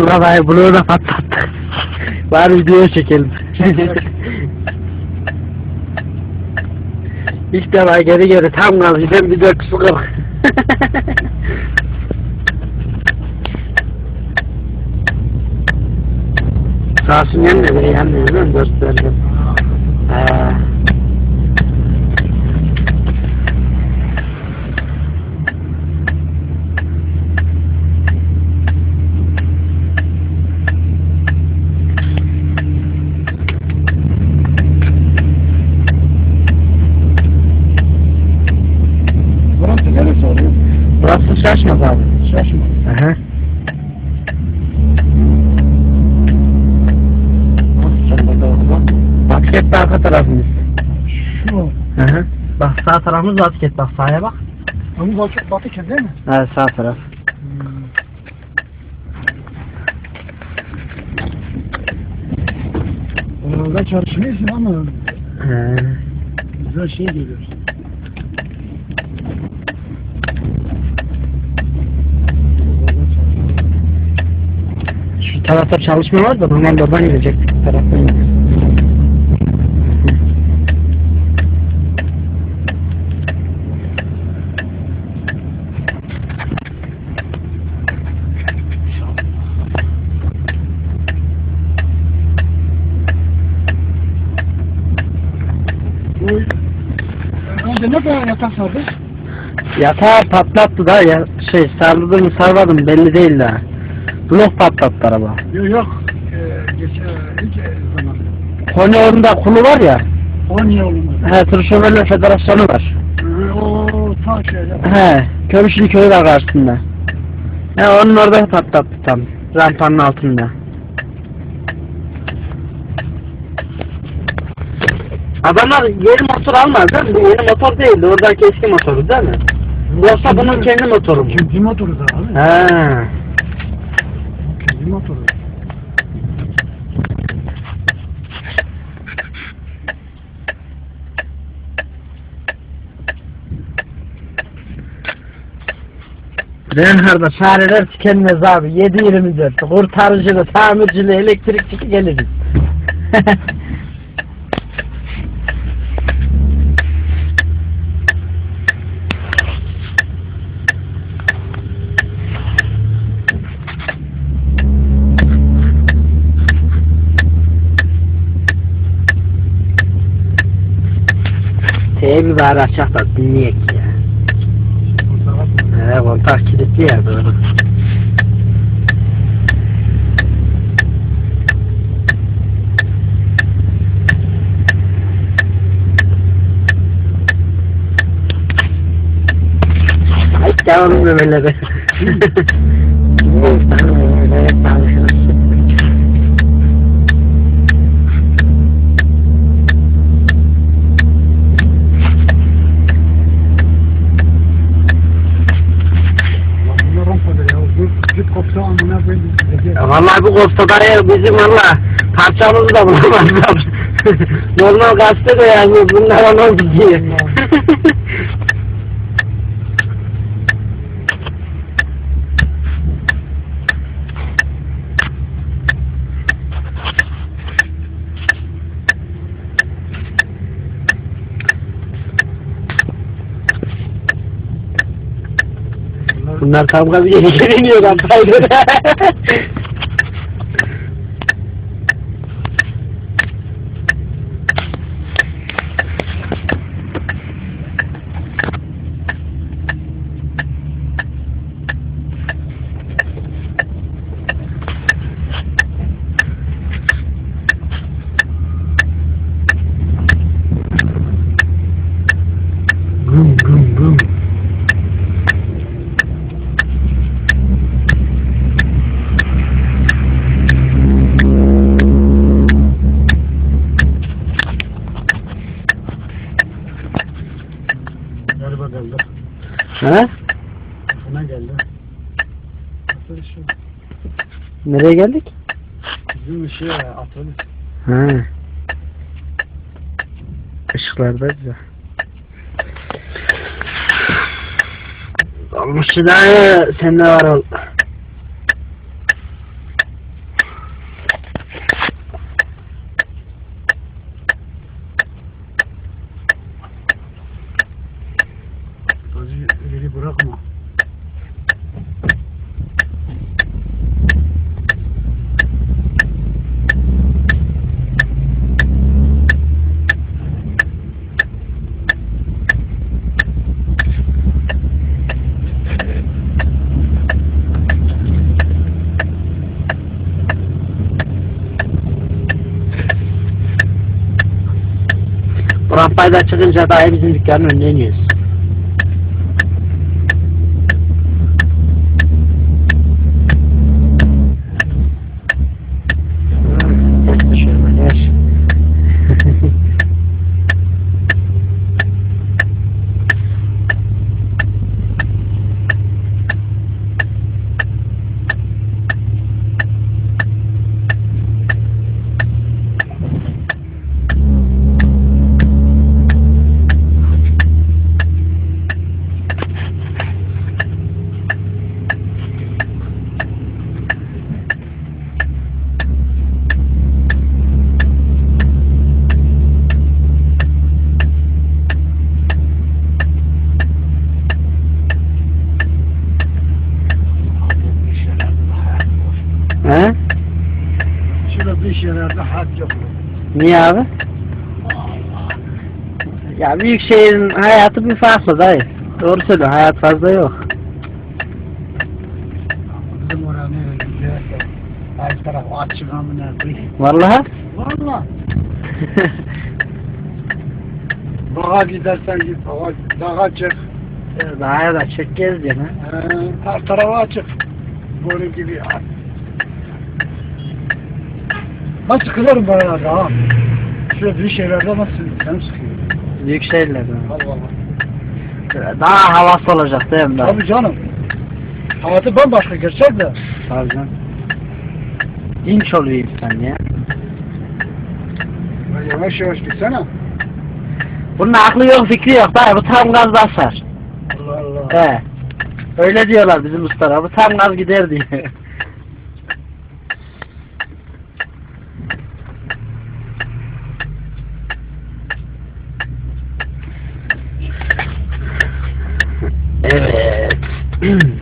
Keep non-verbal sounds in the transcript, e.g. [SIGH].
Vallahi bunu da patlattık. Var video çekelim. İlk defa geri geri tam giden bir dört su kırk. Sağ olsun yanmıyor değil mi? Gösterdim. Ee, şaşmaz abi. Şaşma. Aha. Basket de arka tarafımız. Şu. Aha. Bak sağ tarafımız basket bak sağa bak. Onun batı, batı kent değil mi? Evet sağ taraf. Orada çalışmıyorsun ama He. güzel şey geliyor. Tarafta çalışma var da normalde oradan gidecek. Bu taraftan ne kadar yatak sardı? Yatağı patlattı da ya şey sarmadı mı belli değil daha. Blok patlattı araba. Yok yok. Ee, geçen ilk zaman. Konya kulu var ya. 10 yolunda. He Tır Şoförler Federasyonu var. Ee, o ta şeyde. He Kömüşlü köyü var karşısında. He onun orada patlattı tam. Rampanın altında. Adamlar yeni motor almaz değil mi? Bu yeni motor değildi. Oradaki eski motoru değil mi? Yoksa bunun kendi motoru mu? Kendi motoru da abi. He. Kendi motoru. Renhar'da çareler tükenmez abi. 7-24. Kurtarıcılı, tamircili, elektrikçi geliriz. [LAUGHS] Teybi bari açak da dinleyek ya. He kontak kilitli ya doğru. Ay yavrum memeleri. Bunlar rampada ya. Bu cip kopsa amına koyayım. Vallahi bu Kostada'ya bizim valla parçamızı da bulamazlar. [LAUGHS] Normal gazete de yani bunlar anons diye. Bunlar kavga [LAUGHS] bir yere geliniyor lan kaydı. [LAUGHS] Ha? Sana geldi. Atölye şu. Nereye geldik? Bizim şey atölye. Ha. Işıklardayız ya. Olmuş daha sen de var ol. Rampayda çıkınca dahi bizim dükkanın önüne iniyoruz. He? Şöyle bir şeylerde had yok. Niye abi? Ya büyük şehrin hayatı bir farklı dayı. Doğru söylüyorsun hayat fazla yok. Bizim nereye gidiyorsa. Her taraf açık amına koyayım. Vallahi. Valla. [LAUGHS] Dağa gidersen git. Dağa, dağa çık. Daha da çek gezeceksin ha. Ee, her tarafa açık. Böyle gibi. Ben sıkılırım böyle ha. Şöyle şeylerde nasıl sen sıkıyor. Büyük şehirlerden. Allah Allah. Daha havası olacak değil mi? Tabii canım. Hayatı bambaşka gerçek de. Tabii canım. Dinç oluyor insan ya. Ya Yavaş yavaş gitsene. Bunun aklı yok fikri yok dayı bu tam gaz basar. Allah Allah. He. Öyle diyorlar bizim ustalar bu tam gaz gider diye. [LAUGHS] Mm-hmm. [CLEARS THROAT]